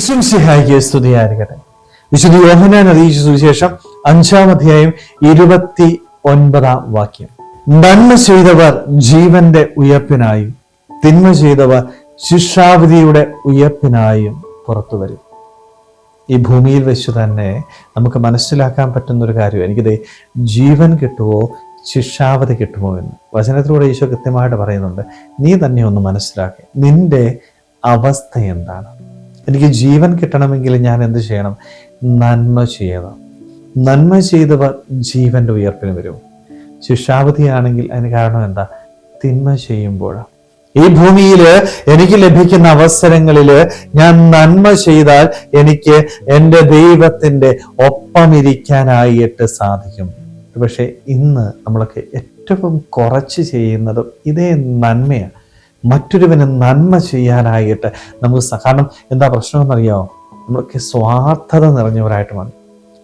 വിശ്വംസിഹായിക്ക് സ്തുതിയായിരിക്കട്ടെ. വിശുദ്ധ യോഹനാൻ അറിയിച്ച സുവിശേഷം അഞ്ചാം അധ്യായം ഇരുപത്തി ഒൻപതാം വാക്യം. നന്മ ചെയ്തവർ ജീവന്റെ ഉയർപ്പിനായും തിന്മ ചെയ്തവർ ശിക്ഷാവിധിയുടെ ഉയർപ്പിനായും പുറത്തു വരും. ഈ ഭൂമിയിൽ വെച്ച് തന്നെ നമുക്ക് മനസ്സിലാക്കാൻ പറ്റുന്ന ഒരു കാര്യം എനിക്കിത് ജീവൻ കിട്ടുമോ ശിക്ഷാവധി കിട്ടുമോ എന്ന്. വചനത്തിലൂടെ ഈശോ കൃത്യമായിട്ട് പറയുന്നുണ്ട് നീ തന്നെ ഒന്ന് മനസ്സിലാക്കി നിന്റെ അവസ്ഥ എന്താണ്? എനിക്ക് ജീവൻ കിട്ടണമെങ്കിൽ ഞാൻ എന്ത് ചെയ്യണം? നന്മ ചെയ്യണം. നന്മ ചെയ്തവർ ജീവന്റെ ഉയർപ്പിന് വരും. ശിക്ഷാവധിയാണെങ്കിൽ അതിന് കാരണം എന്താ? തിന്മ ചെയ്യുമ്പോഴാണ് ഈ ഭൂമിയിൽ എനിക്ക് ലഭിക്കുന്ന അവസരങ്ങളിൽ ഞാൻ നന്മ ചെയ്താൽ എനിക്ക് എന്റെ ദൈവത്തിന്റെ ഒപ്പമിരിക്കാനായിട്ട് സാധിക്കും. പക്ഷേ ഇന്ന് നമ്മളൊക്കെ ഏറ്റവും കുറച്ച് ചെയ്യുന്നതും ഇതേ നന്മയാണ് മറ്റൊരുവന് നന്മ ചെയ്യാനായിട്ട് നമുക്ക് കാരണം എന്താ പ്രശ്നമെന്നറിയാമോ നമ്മളൊക്കെ സ്വാർത്ഥത നിറഞ്ഞവരായിട്ട് നിറഞ്ഞവരായിട്ടുമാണ്.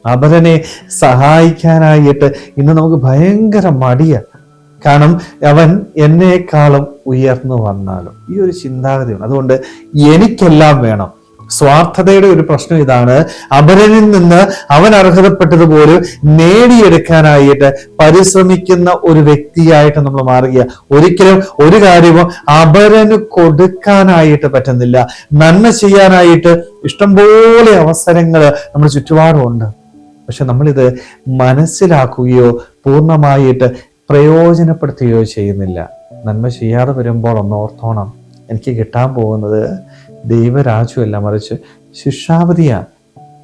അപരനെ സഹായിക്കാനായിട്ട് ഇന്ന് നമുക്ക് ഭയങ്കര മടിയാണ് കാരണം അവൻ എന്നേക്കാളും ഉയർന്നു വന്നാലും ഈ ഒരു ചിന്താഗതിയാണ് അതുകൊണ്ട് എനിക്കെല്ലാം വേണം. സ്വാർത്ഥതയുടെ ഒരു പ്രശ്നം ഇതാണ്. അപരനിൽ നിന്ന് അവൻ അർഹതപ്പെട്ടതുപോലെ നേടിയെടുക്കാനായിട്ട് പരിശ്രമിക്കുന്ന ഒരു വ്യക്തിയായിട്ട് നമ്മൾ മാറുക ഒരിക്കലും ഒരു കാര്യവും അപരന് കൊടുക്കാനായിട്ട് പറ്റുന്നില്ല. നന്മ ചെയ്യാനായിട്ട് ഇഷ്ടംപോലെ അവസരങ്ങൾ നമ്മൾ ചുറ്റുപാടുമുണ്ട്. പക്ഷെ നമ്മളിത് മനസ്സിലാക്കുകയോ പൂർണമായിട്ട് പ്രയോജനപ്പെടുത്തുകയോ ചെയ്യുന്നില്ല. നന്മ ചെയ്യാതെ വരുമ്പോൾ ഒന്ന് ഓർത്തോണം. എനിക്ക് കിട്ടാൻ പോകുന്നത് ദൈവരാജ്യമല്ല മറിച്ച് ശിക്ഷാവധിയാണ്.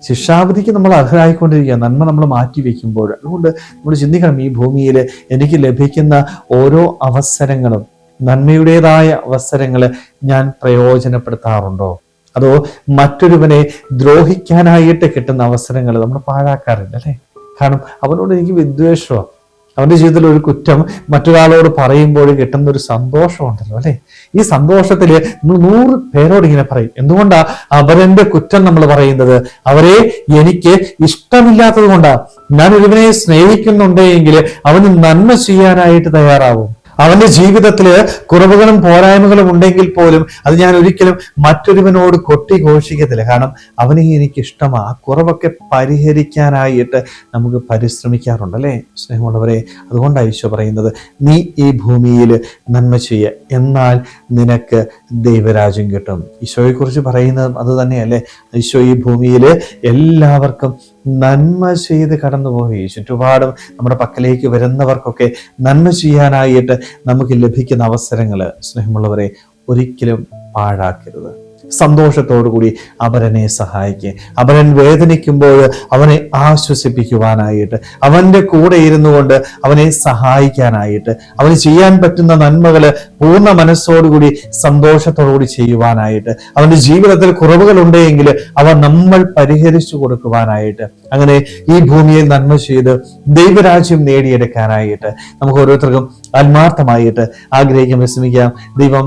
ശിക്ഷാവധിക്ക് നമ്മൾ അർഹരായിക്കൊണ്ടിരിക്കുക നന്മ നമ്മൾ മാറ്റി വെക്കുമ്പോൾ അതുകൊണ്ട് നമ്മൾ ചിന്തിക്കണം ഈ ഭൂമിയിൽ എനിക്ക് ലഭിക്കുന്ന ഓരോ അവസരങ്ങളും നന്മയുടേതായ അവസരങ്ങൾ ഞാൻ പ്രയോജനപ്പെടുത്താറുണ്ടോ? അതോ മറ്റൊരുവനെ ദ്രോഹിക്കാനായിട്ട് കിട്ടുന്ന അവസരങ്ങൾ നമ്മൾ പാഴാക്കാറില്ല അല്ലേ? കാരണം അവനോട് എനിക്ക് വിദ്വേഷമാണ് അവന്റെ ജീവിതത്തിൽ ഒരു കുറ്റം മറ്റൊരാളോട് പറയുമ്പോൾ കിട്ടുന്ന ഒരു സന്തോഷമുണ്ടല്ലോ അല്ലേ? ഈ സന്തോഷത്തിൽ നമ്മൾ നൂറ് പേരോട് ഇങ്ങനെ പറയും. എന്തുകൊണ്ടാ അവരെന്റെ കുറ്റം നമ്മൾ പറയുന്നത്? അവരെ എനിക്ക് ഇഷ്ടമില്ലാത്തത് കൊണ്ടാ. ഞാൻ ഒരുവനെ സ്നേഹിക്കുന്നുണ്ടെങ്കിൽ അവന് നന്മ ചെയ്യാനായിട്ട് തയ്യാറാവും. അവന്റെ ജീവിതത്തിൽ കുറവുകളും പോരായ്മകളും ഉണ്ടെങ്കിൽ പോലും അത് ഞാൻ ഒരിക്കലും മറ്റൊരുവനോട് കൊട്ടി ഘോഷിക്കത്തില്ല. കാരണം അവനെ എനിക്ക് ഇഷ്ടമാ ആ കുറവൊക്കെ പരിഹരിക്കാനായിട്ട് നമുക്ക് പരിശ്രമിക്കാറുണ്ട് അല്ലേ സ്നേഹമുള്ളവരെ? അതുകൊണ്ടാണ് ഈശോ പറയുന്നത് നീ ഈ ഭൂമിയിൽ നന്മ ചെയ്യുക എന്നാൽ നിനക്ക് ദൈവരാജ്യം കിട്ടും. ഈശോയെക്കുറിച്ച് പറയുന്നതും അത് തന്നെയല്ലേ ഈശോ ഈ ഭൂമിയിൽ എല്ലാവർക്കും നന്മ ചെയ്ത് കടന്നുപോയി ചുറ്റുപാടും നമ്മുടെ പക്കലേക്ക് വരുന്നവർക്കൊക്കെ നന്മ ചെയ്യാനായിട്ട് നമുക്ക് ലഭിക്കുന്ന അവസരങ്ങൾ സ്നേഹമുള്ളവരെ ഒരിക്കലും പാഴാക്കരുത്. സന്തോഷത്തോടുകൂടി അവരനെ സഹായിക്കുക അവരൻ വേദനിക്കുമ്പോൾ അവനെ ആശ്വസിപ്പിക്കുവാനായിട്ട് അവന്റെ കൂടെ ഇരുന്നു കൊണ്ട് അവനെ സഹായിക്കാനായിട്ട് അവന് ചെയ്യാൻ പറ്റുന്ന നന്മകൾ പൂർണ മനസ്സോടുകൂടി സന്തോഷത്തോടുകൂടി ചെയ്യുവാനായിട്ട് അവന്റെ ജീവിതത്തിൽ കുറവുകൾ ഉണ്ടെങ്കിൽ അവ നമ്മൾ പരിഹരിച്ചു കൊടുക്കുവാനായിട്ട് അങ്ങനെ ഈ ഭൂമിയെ നന്മ ചെയ്ത് ദൈവരാജ്യം നേടിയെടുക്കാനായിട്ട് നമുക്ക് ഓരോരുത്തർക്കും ആത്മാർത്ഥമായിട്ട് ആഗ്രഹിക്കാൻ വിശ്രമിക്കാം. ദൈവം